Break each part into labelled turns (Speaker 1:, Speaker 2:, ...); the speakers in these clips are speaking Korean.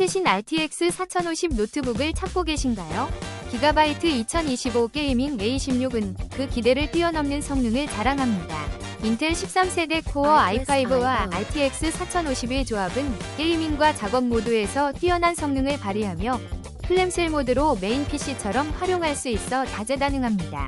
Speaker 1: 최신 RTX 4050 노트북을 찾고 계신가요? 기가바이트 2025 게이밍 A16은 그 기대를 뛰어넘는 성능을 자랑합니다. 인텔 13세대 코어 i5와 RTX 4050의 조합은 게이밍과 작업 모두에서 뛰어난 성능을 발휘하며 플램셀 모드로 메인 PC처럼 활용할 수 있어 다재다능합니다.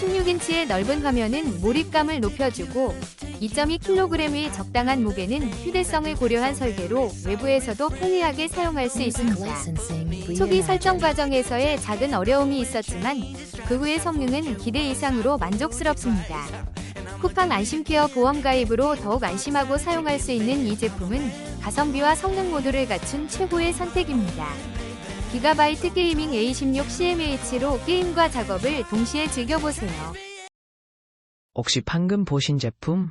Speaker 1: 16인치의 넓은 화면은 몰입감을 높여주고 2.2kg의 적당한 무게는 휴대성을 고려한 설계로 외부에서도 편리하게 사용할 수 있습니다. 초기 설정 과정에서의 작은 어려움이 있었지만 그 후의 성능은 기대 이상으로 만족스럽습니다. 쿠팡 안심케어 보험 가입으로 더욱 안심하고 사용할 수 있는 이 제품은 가성비와 성능 모두를 갖춘 최고의 선택입니다. 기가바이트 게이밍 A16 CMH로 게임과 작업을 동시에 즐겨보세요.
Speaker 2: 혹시 방금 보신 제품